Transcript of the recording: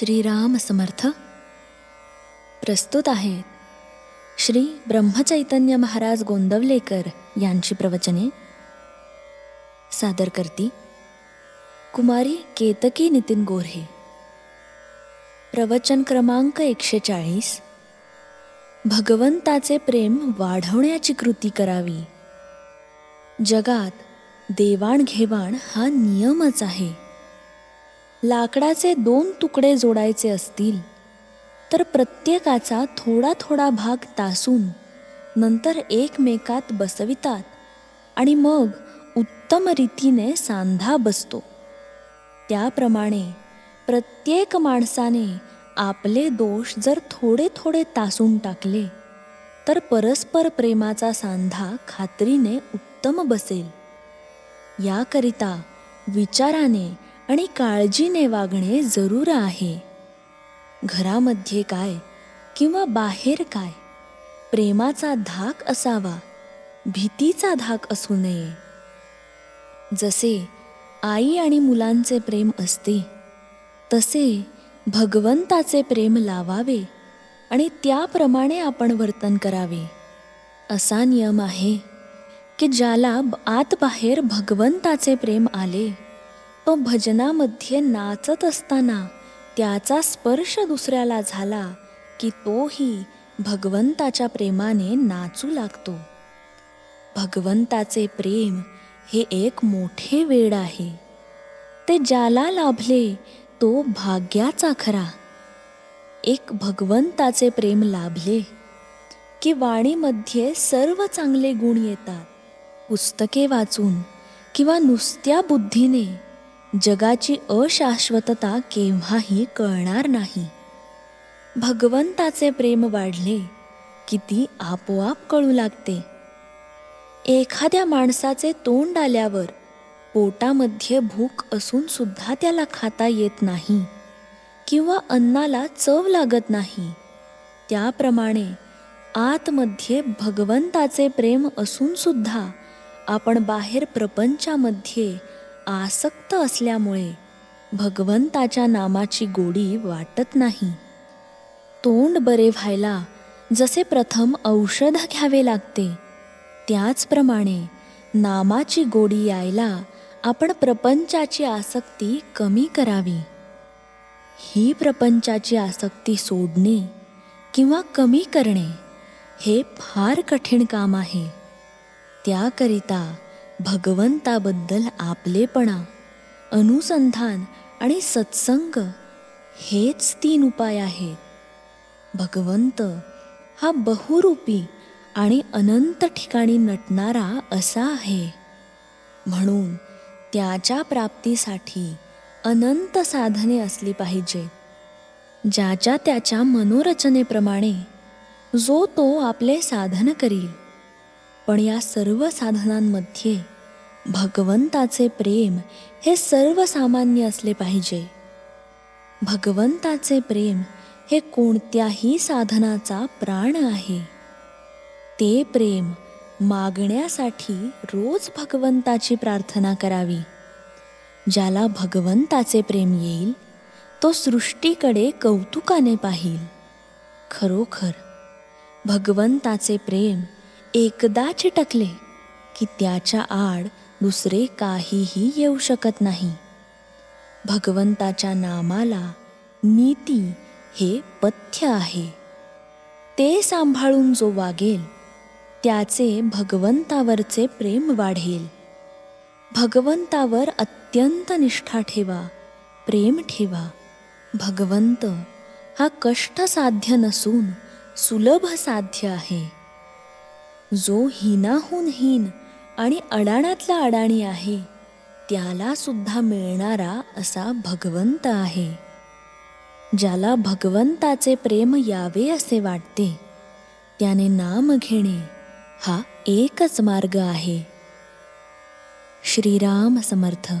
श्रीराम समर्थ. प्रस्तुत आहेत श्री ब्रह्मचैतन्य महाराज गोंदवलेकर यांची प्रवचने. सादर करती कुमारी केतकी नितीन गोऱ्हे. प्रवचन क्रमांक एकशे चाळीस. भगवंताचे प्रेम वाढवण्याची कृती करावी. जगात देवाणघेवाण हा नियमच आहे. लाकडाचे दोन तुकडे जोडायचे असतील तर प्रत्येकाचा थोडा थोडा भाग तासून नंतर एकमेकात बसवितात आणि मग उत्तम रीतीने सांधा बसतो. त्याप्रमाणे प्रत्येक माणसाने आपले दोष जर थोडे थोडे तासून टाकले तर परस्पर प्रेमाचा सांधा खात्रीने उत्तम बसेल. याकरिता विचाराने आणि काळजीने वागणे जरूर आहे. घरामध्ये काय किंवा बाहेर काय प्रेमाचा धाक असावा भीतीचा धाक असू नये. जसे आई आणि मुलांचे प्रेम असते तसे भगवंताचे प्रेम लावावे आणि त्याप्रमाणे आपण वर्तन करावे. असा नियम आहे की ज्याला आत बाहेर भगवंताचे प्रेम आले भजनामध्ये नाचत असताना त्याचा स्पर्श दुसऱ्याला झाला की तोही भगवंताच्या प्रेमाने नाचू लागतो. भगवंताचे प्रेम हे एक मोठे वेड आहे. ते ज्याला लाभले तो भाग्याचा खरा. एक भगवंताचे प्रेम लाभले की वाणीमध्ये सर्व चांगले गुण येतात. पुस्तके वाचून किंवा नुसत्या बुद्धीने जगाची अशाश्वतता केव्हाही कळणार नाही. भगवंताचे प्रेम वाढले की ती आपोआप कळू लागते. एखाद्या माणसाचे तोंड आल्यावर पोटामध्ये भूक असून सुद्धा त्याला खाता येत नाही किंवा अन्नाला चव लागत नाही. त्याप्रमाणे आतमध्ये भगवंताचे प्रेम असून सुद्धा आपण बाहेर प्रपंचामध्ये आसक्त असल्यामुळे भगवंताच्या नामाची गोडी वाटत नाही. तोंड बरे व्हायला जसे प्रथम औषध घ्यावे लागते त्याचप्रमाणे नामाची गोडी यायला आपण प्रपंचाची आसक्ती कमी करावी. ही प्रपंचाची आसक्ती सोडणे किंवा कमी करणे हे फार कठीण काम आहे. त्याकरिता भगवंताबद्दल आपलेपणा अनुसंधान आणि सत्संग हेच तीन उपाय आहेत. भगवंत हा बहुरूपी आणि अनंत ठिकाणी नटणारा असा आहे. म्हणून त्याच्या प्राप्तीसाठी अनंत साधने असली पाहिजे ज्याच्या त्याच्या मनोरचनेप्रमाणे जो तो आपले साधन करील. पण या सर्व साधनांमध्ये भगवंताचे प्रेम हे सर्वसामान्य असले पाहिजे. भगवंताचे प्रेम हे कोणत्याही साधनाचा प्राण आहे. ते प्रेम मागण्यासाठी रोज भगवंताची प्रार्थना करावी. ज्याला भगवंताचे प्रेम येईल तो सृष्टीकडे कौतुकाने पाहिल. खरोखर भगवंताचे प्रेम एकदा चिटकले की त्याच्या आड दुसरे काहीही येऊ शकत नाही. भगवंताच्या नामाला नीती हे पथ्य आहे. ते सांभाळून जो वागेल त्याचे भगवंतावरचे प्रेम वाढेल. भगवंतावर अत्यंत निष्ठा ठेवा प्रेम ठेवा. भगवंत हा कष्टसाध्य नसून सुलभ साध्य आहे. जो हिनाहून हीन आणि अडाणातला अडाणी आहे त्याला सुद्धा मिळणारा असा भगवंत आहे. ज्याला भगवंताचे प्रेम यावे असे वाटते त्याने नाम घेणे हा एकच मार्ग आहे. श्रीराम समर्थ.